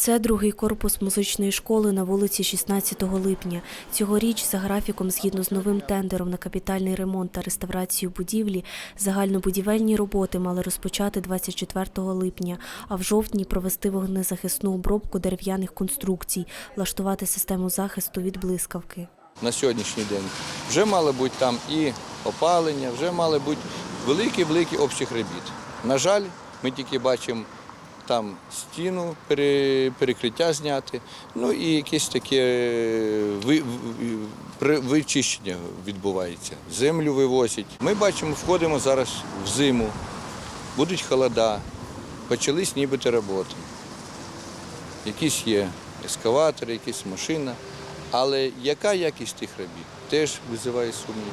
Це другий корпус музичної школи на вулиці 16 липня. Цьогоріч за графіком, згідно з новим тендером на капітальний ремонт та реставрацію будівлі, загальнобудівельні роботи мали розпочати 24 липня, а в жовтні провести вогнезахисну обробку дерев'яних конструкцій, влаштувати систему захисту від блискавки. на сьогоднішній день. Вже мало бути там і опалення, вже мали бути великий-великий обсяг робіт. На жаль, ми тільки бачимо там стіну, перекриття зняти, ну і якесь таке е, вичищення відбувається. Землю вивозять. Ми бачимо, входимо зараз в зиму, будуть холода, почались нібито роботи. Якісь є ескаватори, якісь машина. Але яка якість тих робіт, теж визиває сумнів.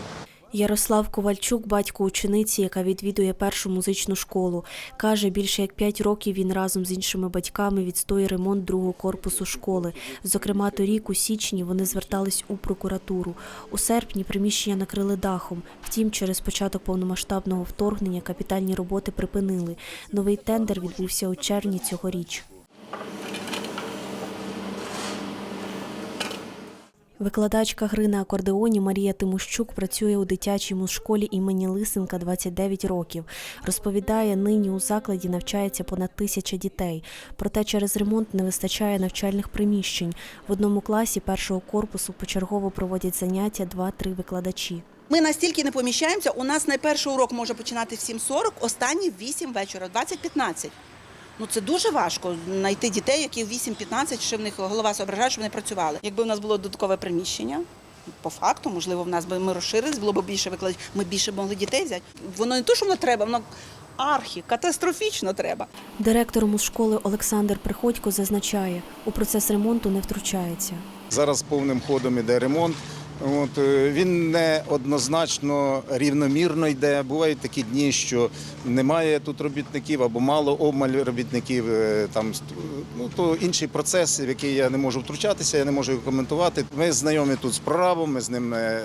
Ярослав Ковальчук, батько учениці, яка відвідує першу музичну школу, каже, більше як п'ять років він разом з іншими батьками відстоює ремонт другого корпусу школи. Зокрема, торік у січні вони звертались у прокуратуру. У серпні приміщення накрили дахом. Втім, через початок повномасштабного вторгнення капітальні роботи припинили. Новий тендер відбувся у червні цьогоріч. Викладачка гри на акордеоні Марія Тимощук працює у дитячій музшколі імені Лисенка 29 років. Розповідає, нині у закладі навчається понад тисяча дітей. Проте через ремонт не вистачає навчальних приміщень. В одному класі першого корпусу почергово проводять заняття 2-3 викладачі. Ми настільки не поміщаємося. У нас найперший урок може починати в 7.40, останній в 8 вечора, 20.15. Ну це дуже важко знайти дітей, які в 8.15, ще в них голова зображає, щоб вони працювали. Якби у нас було додаткове приміщення, по факту, можливо, в нас би ми розширились, було б більше викладачів, ми більше могли дітей взяти. Воно не то, що воно треба, воно архі, катастрофічно треба. Директор музшколи Олександр Приходько зазначає, у процес ремонту не втручається. Зараз повним ходом іде ремонт. От, е, він не однозначно рівномірно йде. Бувають такі дні, що немає тут робітників або мало обмаль робітників. е, Там ну то інший процес, в який я не можу втручатися, я не можу коментувати. Ми знайомі тут з прорабом, ми з ним е,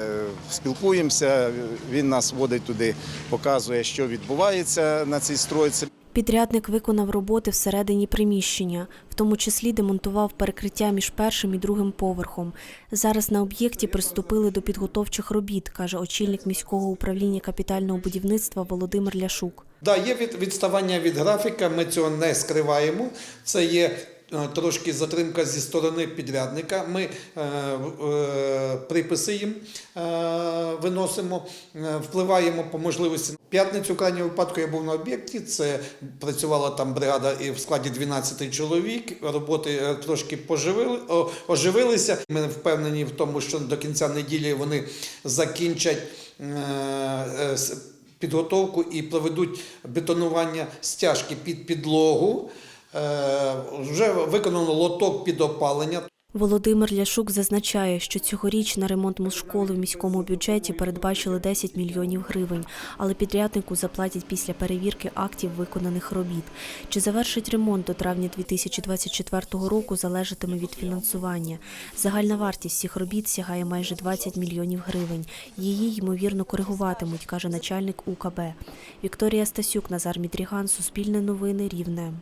спілкуємося. Він нас водить туди, показує, що відбувається на цій стройці. Підрядник виконав роботи всередині приміщення, в тому числі демонтував перекриття між першим і другим поверхом. Зараз на об'єкті приступили до підготовчих робіт, каже очільник міського управління капітального будівництва Володимир Ляшук. Да, є від, відставання від графіка, ми цього не скриваємо. Це є трошки затримка зі сторони підрядника. Ми е, е, приписи їм е, виносимо, е, впливаємо по можливості. П'ятницю, в крайньому випадку, я був на об'єкті. Це працювала там бригада і в складі 12 чоловік. Роботи е, трошки поживили, оживилися. Ми впевнені в тому, що до кінця неділі вони закінчать. е, е, підготовку і проведуть бетонування стяжки під підлогу. Е, Вже виконано лоток під опалення. Володимир Ляшук зазначає, що цьогоріч на ремонт музшколи в міському бюджеті передбачили 10 мільйонів гривень, але підряднику заплатять після перевірки актів виконаних робіт. Чи завершить ремонт до травня 2024 року залежатиме від фінансування. Загальна вартість всіх робіт сягає майже 20 мільйонів гривень. Її ймовірно коригуватимуть, каже начальник УКБ. Вікторія Стасюк, Назар Мідріган, Суспільне новини, Рівне.